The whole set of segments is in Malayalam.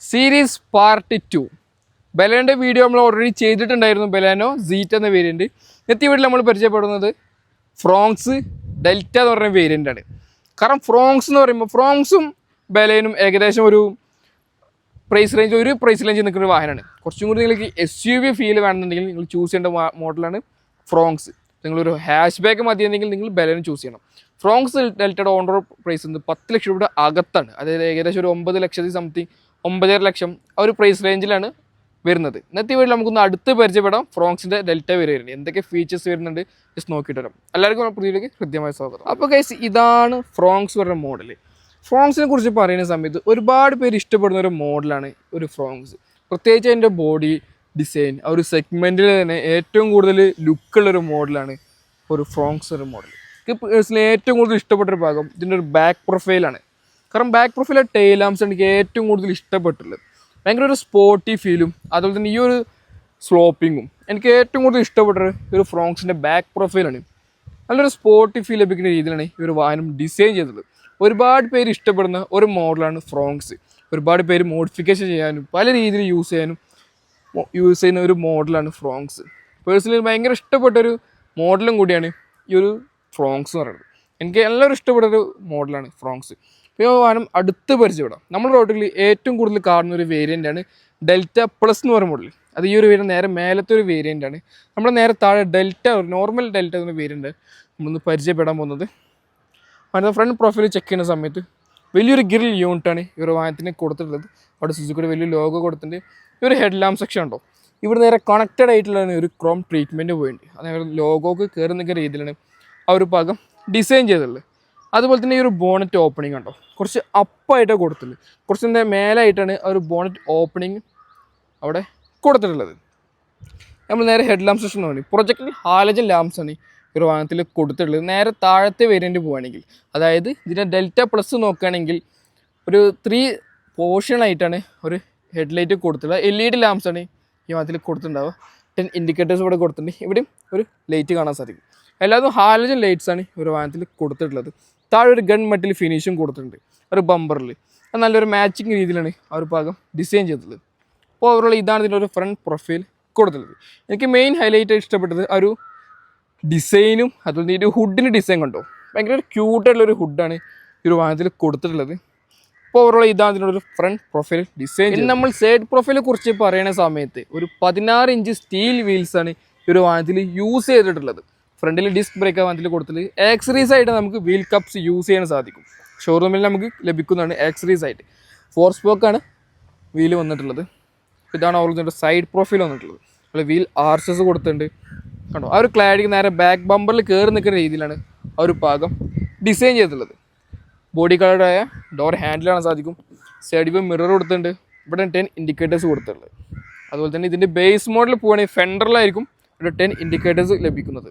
സീരീസ് പാർട്ട് ടു ബലേന്റെ വീഡിയോ നമ്മൾ ഓൾറെഡി ചെയ്തിട്ടുണ്ടായിരുന്നു. ബലാനോ? സീറ്റ് എന്ന വേരിയന്റ് ഇന്നത്തെ വീട്ടിൽ നമ്മൾ പരിചയപ്പെടുന്നത് ഫ്രോങ്സ് ഡെൽറ്റ എന്ന് പറയുന്ന വേരിയന്റ് ആണ്. കാരണം ഫ്രോങ്സ് എന്ന് പറയുമ്പോൾ ഫ്രോങ്സും ബലേനും ഏകദേശം ഒരു പ്രൈസ് റേഞ്ച് ഒരു പ്രൈസ് റേഞ്ച് നിൽക്കുന്ന ഒരു വാഹനമാണ്. കുറച്ചും കൂടി നിങ്ങൾക്ക് എസ് യു വി ഫീൽ വേണമെന്നുണ്ടെങ്കിൽ നിങ്ങൾ ചൂസ് ചെയ്യേണ്ട മോഡലാണ് ഫ്രോങ്സ് നിങ്ങളൊരു ഹാഷ് ബാക്ക് മതിയെന്നെങ്കിൽ നിങ്ങൾ ബലേനും ചൂസ് ചെയ്യണം. ഫ്രോങ്സ് ഡെൽറ്റയുടെ ഓൺ റോഡ് പ്രൈസ് പത്ത് ലക്ഷം രൂപയുടെ അകത്താണ്. അതായത് ഏകദേശം ഒരു ഒമ്പത് ലക്ഷത്തി സംതിങ് ഒമ്പതര ലക്ഷം ആ ഒരു പ്രൈസ് റേഞ്ചിലാണ് വരുന്നത്. ഇന്നത്തെ വീട്ടിൽ നമുക്കൊന്ന് അടുത്ത് പരിചയപ്പെടാം. ഫ്രോങ്സിന്റെ ഡെൽറ്റ വരുന്നുണ്ട് എന്തൊക്കെ ഫീച്ചേഴ്സ് വരുന്നുണ്ട്? ജസ്റ്റ് നോക്കിയിട്ട് വരാം. എല്ലാവർക്കും പുതിയതിലേക്ക് ഹൃദ്യമായ സ്വാഗതം. അപ്പോൾ കേസ് ഇതാണ് ഫ്രോങ്സ് പറഞ്ഞ മോഡൽ ഫ്രോങ്സിനെ കുറിച്ച് പറയുന്ന സമയത്ത് ഒരുപാട് പേര് ഇഷ്ടപ്പെടുന്ന ഒരു മോഡലാണ് ഒരു ഫ്രോങ്സ് പ്രത്യേകിച്ച് അതിന്റെ ബോഡി ഡിസൈൻ ആ ഒരു സെഗ്മെന്റിൽ തന്നെ ഏറ്റവും കൂടുതൽ ലുക്കുള്ളൊരു മോഡലാണ് ഒരു ഫ്രോങ്സ് ഒരു മോഡൽ എനിക്ക് ഏറ്റവും കൂടുതൽ ഇഷ്ടപ്പെട്ട ഒരു ഭാഗം ഇതിന്റെ ഒരു ബാക്ക് പ്രൊഫൈലാണ് കാരണം ബാക്ക് പ്രൊഫൈലെ ടൈലാംസ് എനിക്ക് ഏറ്റവും കൂടുതൽ ഇഷ്ടപ്പെട്ടുള്ളത് ഭയങ്കര ഒരു സ്പോർട്ടി ഫീലും അതുപോലെ തന്നെ ഈ ഒരു സ്ലോപ്പിങ്ങും എനിക്ക് ഏറ്റവും കൂടുതൽ ഇഷ്ടപ്പെട്ടത് ഈ ഒരു ഫ്രോങ്സിന്റെ ബാക്ക് പ്രൊഫൈലാണ് നല്ലൊരു സ്പോർട്ടി ഫീൽ ലഭിക്കുന്ന രീതിയിലാണ് ഈ ഒരു വാഹനം ഡിസൈൻ ചെയ്തത്. ഒരുപാട് പേര് ഇഷ്ടപ്പെടുന്ന ഒരു മോഡലാണ് ഫ്രോങ്സ് ഒരുപാട് പേര് മോഡിഫിക്കേഷൻ ചെയ്യാനും പല രീതിയിൽ യൂസ് ചെയ്യാനും യൂസ് ചെയ്യുന്ന ഒരു മോഡലാണ് ഫ്രോങ്സ് പേഴ്സണലി ഭയങ്കര ഇഷ്ടപ്പെട്ട ഒരു മോഡലും കൂടിയാണ് ഈ ഒരു ഫ്രോങ്സ് എന്ന് പറയുന്നത്. എനിക്ക് എല്ലാവരും ഇഷ്ടപ്പെട്ടൊരു മോഡലാണ് ഫ്രോങ്സ് വാഹനം അടുത്ത് പരിചയപ്പെടാം. നമ്മുടെ റോട്ടിൽ ഏറ്റവും കൂടുതൽ കാണുന്ന ഒരു വേരിയന്റ് ആണ് ഡെൽറ്റ പ്ലസ് എന്ന് പറയുന്ന മോഡൽ അത് ഈ ഒരു വേരിയന്റ് നേരെ മേലത്തെ ഒരു വേരിയന്റ് ആണ്. നമ്മുടെ നേരെ താഴെ ഡെൽറ്റ നോർമൽ ഡെൽറ്റ എന്ന വേരിയന്റ് നമ്മളൊന്ന് പരിചയപ്പെടാൻ പോകുന്നത്. അതിന്റെ ഫ്രണ്ട് പ്രൊഫൈൽ ചെക്ക് ചെയ്യുന്ന സമയത്ത് വലിയൊരു ഗിരിൽ യൂണിറ്റാണ് ഈ ഒരു വാഹനത്തിന് കൊടുത്തിട്ടുള്ളത്. അവിടെ സുസുക്കിയുടെ വലിയ ലോഗോ കൊടുത്തിട്ടുണ്ട്. ഈ ഒരു ഹെഡ് സെക്ഷൻ ഉണ്ടോ? ഇവിടെ നേരെ കണക്റ്റഡ് ആയിട്ടുള്ള ഒരു ക്രോം ട്രീറ്റ്മെന്റ് പോയിട്ടുണ്ട് അതേപോലെ ലോഗോക്ക് കയറി നിൽക്കുന്ന രീതിയിലാണ് ആ ഒരു ഭാഗം ഡിസൈൻ ചെയ്തിട്ടുള്ളത്. അതുപോലെ തന്നെ ഈ ഒരു ബോണറ്റ് ഓപ്പണിംഗ് ഉണ്ടോ? കുറച്ച് അപ്പായിട്ടാണ് കൊടുത്തിട്ടുള്ളത് കുറച്ച് എന്താ മേലായിട്ടാണ് ആ ഒരു ബോണറ്റ് ഓപ്പണിംഗ് അവിടെ കൊടുത്തിട്ടുള്ളത്. നമ്മൾ നേരെ ഹെഡ് ലാംസ് സെക്ഷൻ നോക്കി. പ്രൊജക്റ്റിൽ ഹാലജൻ ലാംപ്സ് ആണ് ഒരു വാഹനത്തിൽ കൊടുത്തിട്ടുള്ളത്. നേരെ താഴത്തെ വേരിയന്റ് പോവുകയാണെങ്കിൽ അതായത് ഇതിന്റെ ഡെൽറ്റ പ്ലസ് നോക്കുകയാണെങ്കിൽ ഒരു ത്രീ പോർഷനായിട്ടാണ് ഒരു ഹെഡ്ലൈറ്റ് കൊടുത്തിട്ടുള്ളത്. എൽ ഇ ഡി ലാംപ്സ് ആണ് ഈ വാഹനത്തിൽ കൊടുത്തിട്ടുണ്ടാവുക. ടെൻ ഇൻഡിക്കേറ്റേഴ്സ് ഇവിടെ കൊടുത്തിട്ടുണ്ട്. ഇവിടെയും ഒരു ലൈറ്റ് കാണാൻ സാധിക്കും. എല്ലാതും ഹാലജൻ ലൈറ്റ്സ് ആണ് ഒരു വാഹനത്തിൽ കൊടുത്തിട്ടുള്ളത്. താഴെ ഒരു ഗൺ മെറ്റൽ ഫിനിഷും കൊടുത്തിട്ടുണ്ട്. ഒരു ബമ്പറിൽ അത് നല്ലൊരു മാച്ചിങ് രീതിയിലാണ് ആ ഒരു ഭാഗം ഡിസൈൻ ചെയ്തത്. അപ്പോൾ ഓവറോൾ ഇതാണ് ഇതിന്റെ ഒരു ഫ്രണ്ട് പ്രൊഫൈൽ കൊടുത്തിട്ടുള്ളത്. എനിക്ക് മെയിൻ ഹൈലൈറ്റ് ഇഷ്ടപ്പെട്ടത് ആ ഒരു ഡിസൈനും അതുപോലെ ഈ ഒരു ഹുഡിന്റെ ഡിസൈൻ കണ്ടോ? ഭയങ്കര ഒരു ക്യൂട്ടായിട്ടുള്ളൊരു ഹുഡാണ് ഈ ഒരു വാഹനത്തിൽ കൊടുത്തിട്ടുള്ളത്. അപ്പോൾ ഓവറോൾ ഇതാണ് ഇതിന്റെ ഒരു ഫ്രണ്ട് പ്രൊഫൈൽ ഡിസൈൻ ഇനി നമ്മൾ സൈഡ് പ്രൊഫൈലെ കുറിച്ച് പറയുന്ന സമയത്ത് ഒരു പതിനാറ് ഇഞ്ച് സ്റ്റീൽ വീൽസാണ് ഈ ഒരു വാഹനത്തിൽ യൂസ് ചെയ്തിട്ടുള്ളത്. ഫ്രണ്ടിൽ ഡിസ്ക് ബ്രേക്ക് വാഹനത്തിൽ കൊടുത്തിട്ട് ആക്സറീസ് ആയിട്ട് നമുക്ക് വീൽ കപ്സ് യൂസ് ചെയ്യാൻ സാധിക്കും. ഷോറൂമിൽ നമുക്ക് ലഭിക്കുന്നതാണ് ആക്സറീസ് ആയിട്ട്. ഫോർ സ്പോക്കാണ് വീൽ വന്നിട്ടുള്ളത്. ഇതാണ് ഓർജിന്റെ സൈഡ് പ്രൊഫൈൽ വന്നിട്ടുള്ളത്. അതുപോലെ വീൽ ആർച്ചസ് കൊടുത്തിട്ടുണ്ട്. കണ്ടോ? ആ ഒരു ക്ലാരിറ്റി നേരെ ബാക്ക് ബമ്പറിൽ കയറി നിൽക്കുന്ന രീതിയിലാണ് ആ ഒരു ഭാഗം ഡിസൈൻ ചെയ്തിട്ടുള്ളത്. ബോഡി കളറായ ഡോർ ഹാൻഡിൽ കാണാൻ സാധിക്കും. സൈഡ് വ്യൂ മിറർ കൊടുത്തിട്ടുണ്ട്. ഇവിടെ ടെൻ ഇൻഡിക്കേറ്റേഴ്സ് കൊടുത്തിട്ടുള്ളത്. അതുപോലെ തന്നെ ഇതിന്റെ ബേസ് മോഡൽ പോവുകയാണെങ്കിൽ ഫെൻഡറിലായിരിക്കും ഇവിടെ ടെൻ ഇൻഡിക്കേറ്റേഴ്സ് ലഭിക്കുന്നത്.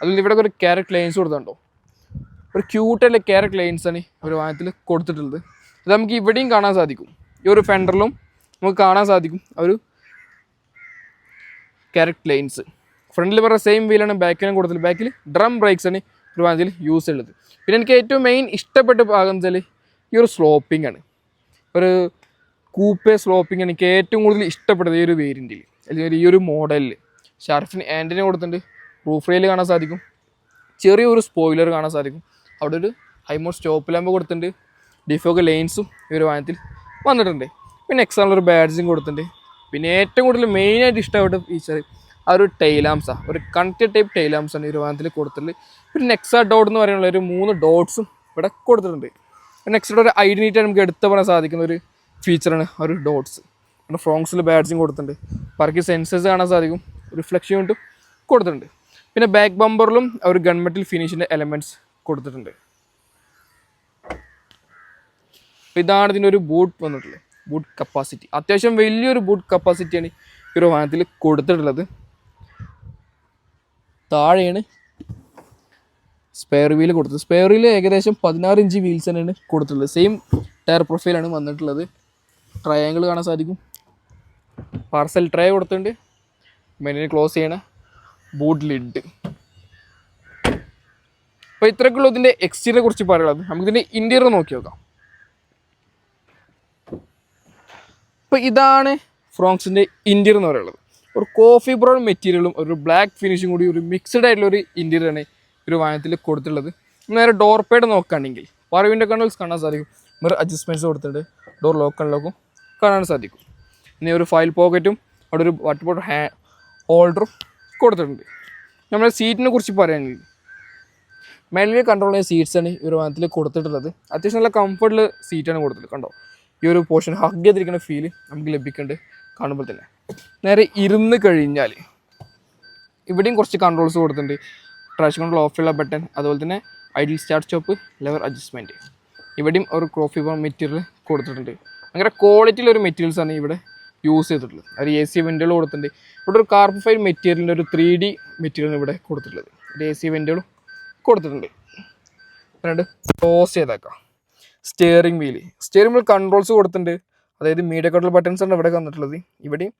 അതുപോലെ ഇവിടെ ഒരു ക്യാരറ്റ് ലൈൻസ് കൊടുത്തിട്ടുണ്ടോ? ഒരു ക്യൂട്ടല്ലേ ക്യാരറ്റ് ലൈൻസ് ആണ് ഒരു വാഹനത്തിൽ കൊടുത്തിട്ടുള്ളത്. അത് നമുക്ക് ഇവിടെയും കാണാൻ സാധിക്കും. ഈ ഒരു ഫെൻഡറിലും നമുക്ക് കാണാൻ സാധിക്കും ഒരു ക്യാരറ്റ് ലൈൻസ് ഫ്രണ്ടിൽ പറഞ്ഞ സെയിം വീലാണ് ബാക്കിലും കൊടുത്തത് ബാക്കിൽ ഡ്രം ബ്രേക്സ് ആണ് ഒരു വാഹനത്തിൽ യൂസ് ഉള്ളത്. പിന്നെ എനിക്ക് ഏറ്റവും മെയിൻ ഇഷ്ടപ്പെട്ട ഭാഗം എന്ന് വെച്ചാൽ ഈ ഒരു സ്ലോപ്പിംഗ് ആണ്. ഒരു കൂപ്പ സ്ലോപ്പിംഗ് എനിക്ക് ഏറ്റവും കൂടുതൽ ഇഷ്ടപ്പെട്ടത് ഈ ഒരു വേരിയന്റിൽ അല്ലെങ്കിൽ ഈ ഒരു മോഡലിൽ ഷാർഫിന് ആന്റിനെ കൊടുത്തിട്ടുണ്ട്. റൂഫ് റെയിൽ കാണാൻ സാധിക്കും. ചെറിയൊരു സ്പോയിലർ കാണാൻ സാധിക്കും. അവിടെ ഒരു ഹൈമോ സ്റ്റോപ്പ് ലാമ്പ് കൊടുത്തിട്ടുണ്ട്. ഡിഫോക്ക് ലൈൻസും ഈ ഒരു വാഹനത്തിൽ വന്നിട്ടുണ്ട്. പിന്നെ എക്സാമ്പിൾ ഒരു ബാഡ്സും കൊടുത്തിട്ടുണ്ട്. പിന്നെ ഏറ്റവും കൂടുതൽ മെയിനായിട്ട് ഇഷ്ടപ്പെട്ട ഫീച്ചർ ആ ഒരു ടൈലാംസാണ് ഒരു കണക്റ്റഡ് ടൈപ്പ് ടൈലാംസാണ് ഈ ഒരു വാഹനത്തിൽ കൊടുത്തിട്ടുള്ളത് പിന്നെ നെക്സ ഡോട്ട് എന്ന് പറയുന്ന ഒരു മൂന്ന് ഡോട്ട്സും ഇവിടെ കൊടുത്തിട്ടുണ്ട്. നെക്സ്റ്റ് ഒരു ഐഡന്റിറ്റി നമുക്ക് എടുത്ത് പറയാൻ സാധിക്കുന്ന ഒരു ഫീച്ചറാണ് ആ ഒരു ഡോട്ട്സ് പിന്നെ ഫ്രോങ്സിൽ ബാഡ്സും കൊടുത്തിട്ടുണ്ട്. പറക്കി സെൻസേഴ്സ് കാണാൻ സാധിക്കും. റിഫ്ലക്ഷൻ കൊണ്ടും കൊടുത്തിട്ടുണ്ട്. പിന്നെ ബാക്ക് ബമ്പറിലും ഒരു ഗൺമെറ്റൽ ഫിനിഷിന്റെ എലമെന്റ്സ് കൊടുത്തിട്ടുണ്ട്. ഇതാണ് ഇതിന്റെ ഒരു ബൂട്ട് വന്നിട്ടുള്ളത്. ബൂട്ട് കപ്പാസിറ്റി അത്യാവശ്യം വലിയൊരു ബൂട്ട് കപ്പാസിറ്റിയാണ് ഈ ഒരു വാഹനത്തിൽ കൊടുത്തിട്ടുള്ളത്. താഴെയാണ് സ്പെയർ വീൽ കൊടുത്തത്. സ്പെയർ വീൽ ഏകദേശം പതിനാറ് ഇഞ്ച് വീൽസ് തന്നെയാണ് കൊടുത്തിട്ടുള്ളത്. സെയിം ടയർ പ്രൊഫൈലാണ് വന്നിട്ടുള്ളത്. ട്രയാങ്കിൾ കാണാൻ സാധിക്കും. പാർസൽ ട്രേ കൊടുത്തിട്ടുണ്ട്. മെനിന് ക്ലോസ് ചെയ്യണ. ബൂട്ട് ലിഡ് അപ്പോൾ ഇത്രയൊക്കെയുള്ള ഇതിന്റെ എക്സ്റ്റീരിയറെ കുറിച്ച് പറയുള്ളത് നമുക്കിതിന്റെ ഇന്റീരിയർ നോക്കി നോക്കാം. അപ്പോൾ ഇതാണ് ഫ്രോങ്സിന്റെ ഇന്റീരിയർ എന്ന് പറയുന്നത്. ഒരു കോഫി ബ്രൗൺ മെറ്റീരിയലും ഒരു ബ്ലാക്ക് ഫിനിഷും കൂടി ഒരു മിക്സ്ഡ് ആയിട്ടുള്ള ഒരു ഇന്റീരിയർ ആണ് ഒരു വാഹനത്തിൽ കൊടുത്തിട്ടുള്ളത്. നേരെ ഡോർ പേഡ് നോക്കുകയാണെങ്കിൽ പറവിന്റെ കണ്ണൽസ് കാണാൻ സാധിക്കും. വേറെ അഡ്ജസ്റ്റ്മെന്റ്സ് കൊടുത്തിട്ടുണ്ട്. ഡോർ ലോക്ക് അൺലോക്കും കാണാൻ സാധിക്കും. ഇനി ഒരു ഫയൽ പോക്കറ്റും അവിടെ ഒരു വാട്ടർ ബോട്ടിൽ ഹാ ഹോൾഡറും കൊടുത്തിട്ടുണ്ട്. നമ്മുടെ സീറ്റിനെ കുറിച്ച് പറയുകയാണെങ്കിൽ മെയിൻലി കൺട്രോൾ ചെയ്യുന്ന സീറ്റ്സാണ് ഈ ഒരു വാഹനത്തിൽ കൊടുത്തിട്ടുള്ളത്. അത്യാവശ്യം നല്ല കംഫർട്ടുള്ള സീറ്റാണ് കൊടുത്തിട്ടുള്ളത്. കണ്ടോ? ഈ ഒരു പോർഷൻ ഹഗ് ചെയ്തിരിക്കുന്ന ഫീൽ നമുക്ക് ലഭിക്കുന്നുണ്ട് കാണുമ്പോൾ തന്നെ. നേരെ ഇരുന്ന് കഴിഞ്ഞാൽ ഇവിടെയും കുറച്ച് കൺട്രോൾസ് കൊടുത്തിട്ടുണ്ട്. ട്രാഷ് കൺട്രോൾ ഓഫ് ഉള്ള ബട്ടൺ അതുപോലെ തന്നെ idle start stop lever adjustment ഇവിടെയും ഒരു ക്രോഫി മെറ്റീരിയൽ കൊടുത്തിട്ടുണ്ട്. ഭയങ്കര ക്വാളിറ്റിയിലൊരു ഒരു മെറ്റീരിയൽസ് ആണ് ഇവിടെ യൂസ് ചെയ്തിട്ടുള്ളത്. ഒരു എ സി വെന്റുകൾ കൊടുത്തിട്ടുണ്ട്. ഇവിടെ ഒരു കാർബൺ ഫൈൽ മെറ്റീരിയലിന്റെ ഒരു ത്രീ ഡി മെറ്റീരിയൽ ഇവിടെ കൊടുത്തിട്ടുള്ളത്. എ സി വെന്റുകളും കൊടുത്തിട്ടുണ്ട്. രണ്ട് ക്ലോസ് ചെയ്തേക്കാം. Steering wheel steering wheel controls കൊടുത്തിട്ടുണ്ട്. അതായത് മീഡിയ കൺട്രോൾ ബട്ടൺസ് ആണ് ഇവിടെ വന്നിട്ടുള്ളത് ഇവിടെയും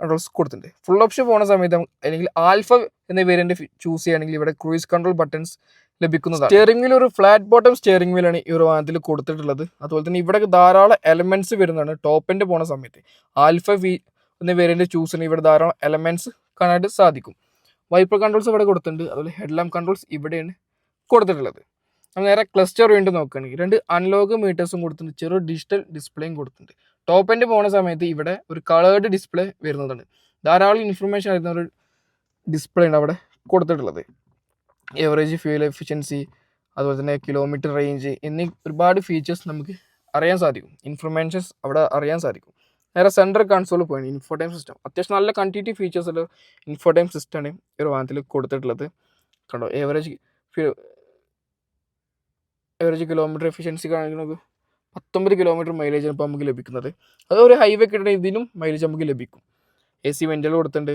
കൺട്രോൾസ് കൊടുത്തിട്ടുണ്ട്. ഫുൾ ഓപ്ഷൻ പോകുന്ന സമയത്ത് അല്ലെങ്കിൽ ആൽഫ എന്ന വേരിയന്റ് ചൂസ് ചെയ്യുകയാണെങ്കിൽ ഇവിടെ ക്രൂയിസ് കൺട്രോൾ ബട്ടൺസ് ലഭിക്കുന്നതാണ്. സ്റ്റിയറിംഗ് വീൽ ഒരു ഫ്ലാറ്റ് ബോട്ടം സ്റ്റിയറിംഗ് വീലാണ് ഈ ഒരു വാഹനത്തിൽ കൊടുത്തിട്ടുള്ളത്. അതുപോലെ തന്നെ ഇവിടെ ധാരാളം എലമെന്റ്സ് വരുന്നതാണ്. ടോപ്പ് എൻഡ് പോണ സമയത്ത്. ആൽഫ വി എന്ന വേരിയന്റ് ചൂസ് ചെയ്യുന്ന ഇവിടെ ധാരാളം എലമെന്റ്സ് കാണാനായിട്ട് സാധിക്കും. വൈപ്പർ കൺട്രോൾസ് ഇവിടെ കൊടുത്തിട്ടുണ്ട്. അതുപോലെ ഹെഡ്ലാം കൺട്രോൾസ് ഇവിടെയാണ് കൊടുത്തിട്ടുള്ളത്. നമ്മൾ നേരെ ക്ലസ്റ്റർ വീണ്ടും നോക്കുകയാണെങ്കിൽ രണ്ട് അൺലോക്ക് മീറ്റേഴ്സും കൊടുത്തിട്ടുണ്ട്. ചെറു ഡിജിറ്റൽ ഡിസ്പ്ലേയും കൊടുത്തിട്ടുണ്ട്. ടോപ്പ് എൻഡ് പോകുന്ന സമയത്ത് ഇവിടെ ഒരു കളേർഡ് ഡിസ്പ്ലേ വരുന്നതാണ്. ധാരാളം ഇൻഫർമേഷൻ ആയിരുന്ന ഒരു ഡിസ്പ്ലേ ആണ് അവിടെ കൊടുത്തിട്ടുള്ളത്. എവറേജ് ഫ്യൂൽ എഫിഷ്യൻസി അതുപോലെ തന്നെ കിലോമീറ്റർ റേഞ്ച് എന്നീ ഒരുപാട് ഫീച്ചേഴ്സ് നമുക്ക് അറിയാൻ സാധിക്കും. ഇൻഫർമേഷൻസ് അവിടെ അറിയാൻ സാധിക്കും. നേരെ സെൻട്രൽ കൺസോൾ പോയി ഇൻഫോടൈം സിസ്റ്റം അത്യാവശ്യം നല്ല കണ്ടിറ്റീവ് ഫീച്ചേഴ്സ് ഉള്ള ഇൻഫോടൈം സിസ്റ്റമാണ് ഈ ഒരു വാഹനത്തിൽ കൊടുത്തിട്ടുള്ളത്. കണ്ടോ? ഏവറേജ് ഏവറേജ് കിലോമീറ്റർ എഫിഷ്യൻസി കാണിക്കുന്നത് പത്തൊമ്പത് കിലോമീറ്റർ മൈലേജ് ഇപ്പോൾ നമുക്ക് ലഭിക്കുന്നത്. അത് ഒരു ഹൈവേ കിട്ടണ ഇതിനും മൈലേജ് നമുക്ക് ലഭിക്കും. എ സി വെന്റുകൾ കൊടുത്തിട്ടുണ്ട്.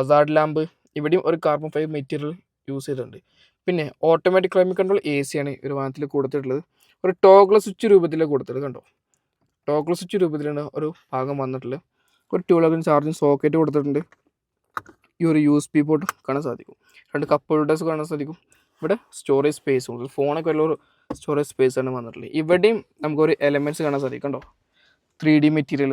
അസാഡ് ലാമ്പ് ഇവിടെയും ഒരു കാർബൺ ഫൈബർ മെറ്റീരിയൽ യൂസ് ചെയ്തിട്ടുണ്ട്. പിന്നെ automatic climate control A C ആണ് ഒരു വാഹനത്തിൽ കൊടുത്തിട്ടുള്ളത്. ഒരു ടോഗ്ല സ്വിച്ച് രൂപത്തിൽ കൊടുത്തിട്ട് കണ്ടോ? ടോഗ്ല സ്വിച്ച് രൂപത്തിലാണ് ഒരു ഭാഗം വന്നിട്ടുള്ളത്. ഒരു ട്യൂബ് ചാർജിങ് സോക്കറ്റ് കൊടുത്തിട്ടുണ്ട്. ഈ ഒരു യു എസ് പി പോർട്ട് കാണാൻ സാധിക്കും. രണ്ട് കപ്പ് ഹോൾഡേഴ്സ് കാണാൻ സാധിക്കും. ഇവിടെ സ്റ്റോറേജ് സ്പേസ് ഉണ്ട്. ഫോണൊക്കെ ഉള്ള ഒരു സ്റ്റോറേജ് സ്പേസ് ആണ് വന്നിട്ടുള്ളത്. ഇവിടെയും നമുക്കൊരു എലമെന്റ്സ് കാണാൻ സാധിക്കും. കണ്ടോ? ത്രീ ഡി മെറ്റീരിയൽ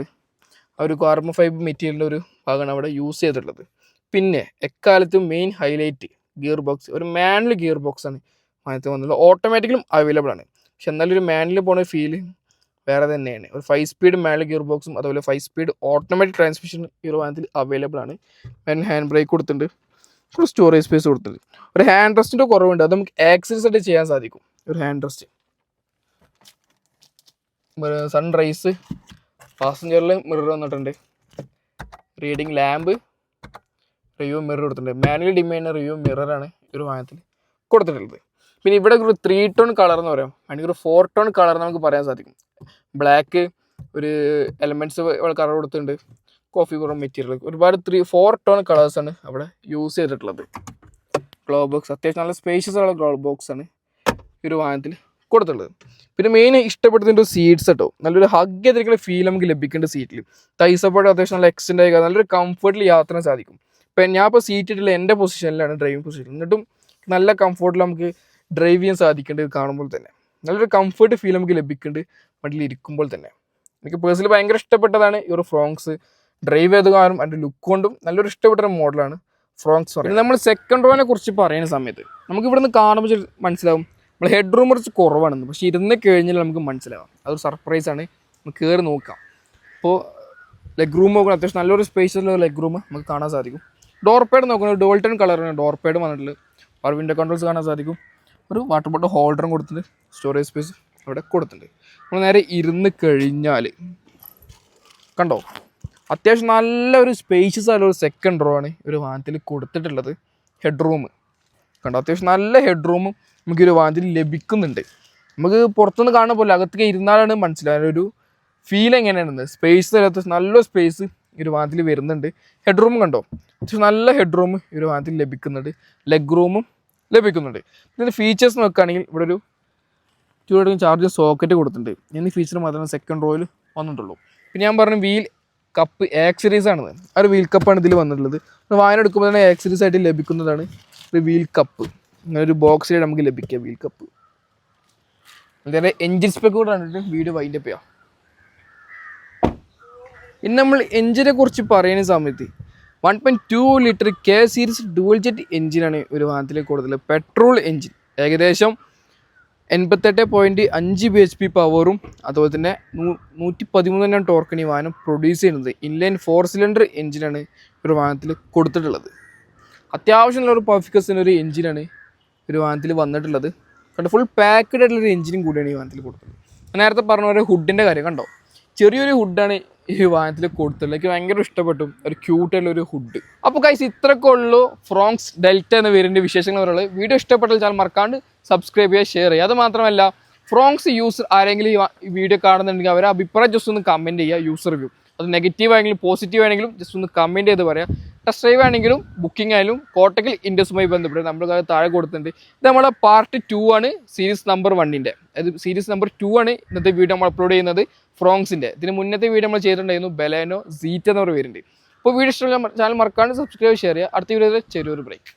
ആ ഒരു കാർബൺ ഫൈബർ മെറ്റീരിയലിന്റെ ഒരു ഭാഗമാണ് അവിടെ യൂസ് ചെയ്തിട്ടുള്ളത്. പിന്നെ എക്കാലത്തും മെയിൻ ഹൈലൈറ്റ് ഗിയർ ബോക്സ് ഒരു മാനുവൽ ഗിയർ ബോക്സ് ആണ് മാനത്തിൽ വന്നുള്ളത് ഓട്ടോമാറ്റിക്കലും അവൈലബിൾ ആണ്. പക്ഷെ എന്നാലും ഒരു മാനുവൽ പോണ ഫീൽ വേറെ തന്നെയാണ്. ഒരു ഫൈവ് സ്പീഡ് മാനുവൽ ഗിയർ ബോക്സും അതുപോലെ ഫൈവ് സ്പീഡ് ഓട്ടോമാറ്റിക് ട്രാൻസ്മിഷൻ ഈ വാഹനത്തിൽ അവൈലബിൾ ആണ്. ഞാൻ ഹാൻഡ് ബ്രേക്ക് കൊടുത്തിട്ടുണ്ട്. ഫുൾ സ്റ്റോറേജ് സ്പേസ് കൊടുത്തിട്ടുണ്ട്. ഒരു ഹാൻഡ് റെസ്റ്റിന്റെ കുറവുണ്ട്. അത് നമുക്ക് ആക്സസ് ആയിട്ട് ചെയ്യാൻ സാധിക്കും. ഒരു ഹാൻഡ് റെസ്റ്റ് സൺറൈസ് പാസഞ്ചറിൽ മിറർ വന്നിട്ടുണ്ട്. റീഡിങ് ലാമ്പ് റിവ്യൂ മിറർ കൊടുത്തിട്ടുണ്ട്. മാനുവൽ ഡിമൈനർ റിവ്യൂ മിററാണ് ഒരു വാഹനത്തിൽ കൊടുത്തിട്ടുള്ളത്. പിന്നെ ഇവിടെ ഒരു ത്രീ ടോൺ കളർ എന്ന് പറയാം. അല്ലെങ്കിൽ ഒരു ഫോർ ടോൺ കളർ നമുക്ക് പറയാൻ സാധിക്കും. ബ്ലാക്ക് ഒരു എലമെന്റ്സ് കളർ കൊടുത്തിട്ടുണ്ട്. കോഫി കുറവ് മെറ്റീരിയൽ ഒരുപാട് ത്രീ ഫോർ ടോൺ കളേഴ്സാണ് അവിടെ യൂസ് ചെയ്തിട്ടുള്ളത്. ഗ്ലോ ബോക്സ് അത്യാവശ്യം നല്ല സ്പേഷ്യസ് ഉള്ള ഗ്ലോ ബോക്സ് ആണ് ഈ ഒരു വാഹനത്തിൽ കൊടുത്തിട്ടുള്ളത്. പിന്നെ മെയിൻ ഇഷ്ടപ്പെടുന്നതിന്റെ സീറ്റ്സ് കേട്ടോ നല്ലൊരു ഹഗ് ചെയ്തിരിക്കുന്ന ഫീൽ നമുക്ക് ലഭിക്കേണ്ട സീറ്റിൽ തൈസപ്പോഴും അത്യാവശ്യം നല്ല എക്സ്റ്റെൻഡ് ആയി നല്ലൊരു കംഫർട്ടിൽ യാത്ര സാധിക്കും. ഇപ്പം ഞാൻ ഇപ്പോൾ സീറ്റ് ഇട്ടില്ല എന്റെ പൊസിഷനിലാണ് ഡ്രൈവിംഗ് പൊസിഷൻ എന്നിട്ടും നല്ല കംഫർട്ടിൽ നമുക്ക് ഡ്രൈവ് ചെയ്യാൻ സാധിക്കേണ്ടത് കാണുമ്പോൾ തന്നെ. നല്ലൊരു കംഫർട്ട് ഫീൽ നമുക്ക് ലഭിക്കുന്നുണ്ട് വണ്ടിയിൽ ഇരിക്കുമ്പോൾ തന്നെ. എനിക്ക് പേഴ്സണലി ഭയങ്കര ഇഷ്ടപ്പെട്ടതാണ് ഈ ഒരു ഫ്രോങ്സ് ഡ്രൈവ് ചെയ്ത് കാരണം അതിന്റെ ലുക്ക് കൊണ്ടും നല്ലൊരു ഇഷ്ടപ്പെട്ട മോഡലാണ് ഫ്രോങ്സ് പറയുന്നത്. നമ്മൾ സെക്കൻഡ് റോനെ കുറിച്ച് പറയുന്ന സമയത്ത് നമുക്ക് ഇവിടുന്ന് കാണുമ്പോൾ മനസ്സിലാവും. നമ്മൾ ഹെഡ് റൂം കുറച്ച് കുറവാണെന്ന് പക്ഷേ ഇരുന്ന് കഴിഞ്ഞാൽ നമുക്ക് മനസ്സിലാവാം. അതൊരു സർപ്രൈസ് ആണ്. നമുക്ക് കയറി നോക്കാം. അപ്പോൾ ലെഗ് റൂം നോക്കണം അത്യാവശ്യം നല്ലൊരു സ്പേസുള്ള ലെഗ് റൂം നമുക്ക് കാണാൻ സാധിക്കും. ഡോർ പേഡ് നോക്കുന്നത് ഡോൾട്ടൺ കളറാണ് ഡോർ പേഡ് വന്നിട്ടുള്ളത് അവർ വിൻഡോ കൺട്രോൾസ് കാണാൻ സാധിക്കും. ഒരു വാട്ടർ ബോട്ടിൽ ഹോൾഡറും കൊടുത്തിട്ടുണ്ട്. സ്റ്റോറേജ് സ്പേസ് അവിടെ കൊടുത്തിട്ടുണ്ട്. നമ്മൾ നേരെ ഇരുന്ന് കഴിഞ്ഞാൽ കണ്ടോ? അത്യാവശ്യം നല്ലൊരു സ്പേഷ്യസ് ആയ ഒരു സെക്കൻഡ് റോ ആണ് ഒരു വാഹനത്തിൽ കൊടുത്തിട്ടുള്ളത്. ഹെഡ് റൂം കണ്ടോ? അത്യാവശ്യം നല്ല ഹെഡ് റൂമും നമുക്ക് ഒരു വാഹനത്തിൽ ലഭിക്കുന്നുണ്ട്. നമുക്ക് പുറത്തുനിന്ന് കാണുന്ന പോലെ അകത്തേക്ക് ഇരുന്നാലാണ് മനസ്സിലായത് ഒരു ഫീൽ എങ്ങനെയാണെന്ന്. സ്പേസ് അത്യാവശ്യം നല്ല സ്പേസ് ഈ ഒരു വാഹനത്തിൽ വരുന്നുണ്ട്. ഹെഡ് റൂം കണ്ടോ? നല്ല ഹെഡ് റൂം ഈ ഒരു വാഹനത്തിൽ ലഭിക്കുന്നുണ്ട്. ലെഗ് റൂമും ലഭിക്കുന്നുണ്ട്. ഇതിന്റെ ഫീച്ചേഴ്സ് നോക്കുകയാണെങ്കിൽ ഇവിടെ ഒരു ടു ചാർജ് സോക്കറ്റ് കൊടുത്തിട്ടുണ്ട്. എന്നീ ഫീച്ചർ മാത്രമേ സെക്കൻഡ് റോയിൽ വന്നിട്ടുള്ളൂ. പിന്നെ ഞാൻ പറഞ്ഞു വീൽ കപ്പ് ആക്സറീസ് ആണ് ആ ഒരു വീൽ കപ്പാണ് ഇതിൽ വന്നിട്ടുള്ളത്. വായന എടുക്കുമ്പോൾ തന്നെ ആക്സറീസ് ആയിട്ട് ലഭിക്കുന്നതാണ് ഒരു വീൽ കപ്പ് അങ്ങനെ ഒരു ബോക്സിൽ നമുക്ക് ലഭിക്കുക വീൽ കപ്പ് അതിന്റെ എൻജിൻ സ്പെക്ക് കൂടെ കണ്ടിട്ട് വീഡിയോ വൈൻഡപ്പ് ചെയ്യാം. ഇനി നമ്മൾ എഞ്ചിനെ കുറിച്ച് പറയുന്ന സമയത്ത് one point two litre K series dual jet എഞ്ചിനാണ് ഒരു വാഹനത്തിൽ കൂടുതൽ പെട്രോൾ എഞ്ചിൻ ഏകദേശം എൺപത്തെട്ട് പോയിന്റ് അഞ്ച് ബി എച്ച് പി പവറും അതുപോലെ തന്നെ നൂറ്റി പതിമൂന്നെണ്ണം ടോർക്കിന് ഈ വാഹനം പ്രൊഡ്യൂസ് ചെയ്യുന്നത് ഇൻലൈൻ ഫോർ സിലിണ്ടർ എഞ്ചിനാണ് ഒരു വാഹനത്തിൽ കൊടുത്തിട്ടുള്ളത്. അത്യാവശ്യമുള്ള ഒരു പെർഫിക്കസിന് ഒരു എഞ്ചിനാണ് ഒരു വാഹനത്തിൽ വന്നിട്ടുള്ളത്. കണ്ടോ ഫുൾ പാക്ക്ഡ് ആയിട്ടുള്ള ഒരു എഞ്ചിനും കൂടിയാണ് ഈ വാഹനത്തിൽ കൊടുത്തത് നേരത്തെ പറഞ്ഞ പോലെ ഹുഡിന്റെ കാര്യം കണ്ടോ? ചെറിയൊരു ഹുഡാണ് ഈ വാഹനത്തിൽ കൊടുത്തിട്ടുള്ളത് എനിക്ക് ഭയങ്കര ഇഷ്ടപ്പെട്ടു. ഒരു ക്യൂട്ടായിട്ടുള്ള ഒരു ഹുഡ് അപ്പോൾ കൈസ് ഇത്രയൊക്കെ ഉള്ളൂ ഫ്രോങ്സ് ഡെൽറ്റ എന്ന പേരിന്റെ വിശേഷങ്ങൾ പറയുള്ളത് വീഡിയോ ഇഷ്ടപ്പെട്ടാൽ ചാനൽ മറക്കാണ്ട് സബ്സ്ക്രൈബ് ചെയ്യുക ഷെയർ ചെയ്യുക. അത് മാത്രമല്ല ഫ്രോങ്സ് യൂസർ ആരെങ്കിലും ഈ വീഡിയോ കാണുന്നുണ്ടെങ്കിൽ അവരെ അഭിപ്രായം ജസ്റ്റ് ഒന്ന് കമന്റ് ചെയ്യുക യൂസർ റിവ്യൂ അത് നെഗറ്റീവ് ആണെങ്കിലും പോസിറ്റീവ് ആണെങ്കിലും ജസ്റ്റ് ഒന്ന് കമന്റ് ചെയ്ത് പറയാം. ടെസ്റ്റ് ഡ്രൈവ് ആണെങ്കിലും ബുക്കിംഗ് ആയാലും കോട്ടക്കൽ ഇൻഡസുമായി ബന്ധപ്പെട്ട് നമ്മൾ താഴെ കൊടുത്തിട്ടുണ്ട്. ഇത് നമ്മളെ പാർട്ട് ടു ആണ് സീരീസ് നമ്പർ വണ്ണിന്റെ അത് സീരീസ് നമ്പർ ടു ആണ് ഇന്നത്തെ വീഡിയോ നമ്മൾ അപ്ലോഡ് ചെയ്യുന്നത് ഫ്രോങ്സിന്റെ ഇതിന് മുന്നത്തെ വീഡിയോ നമ്മൾ ചെയ്തിട്ടുണ്ടായിരുന്നു ബലേനോ സീറ്റ് എന്ന് പറയുന്ന പേരുണ്ട്. അപ്പോൾ വീഡിയോ ഇഷ്ടമുള്ള ചാനൽ മറക്കാണ്ട് സബ്സ്ക്രൈബ് ഷെയർ ചെയ്യുക. അടുത്ത വീഡിയോ ചെറിയൊരു ബ്രേക്ക്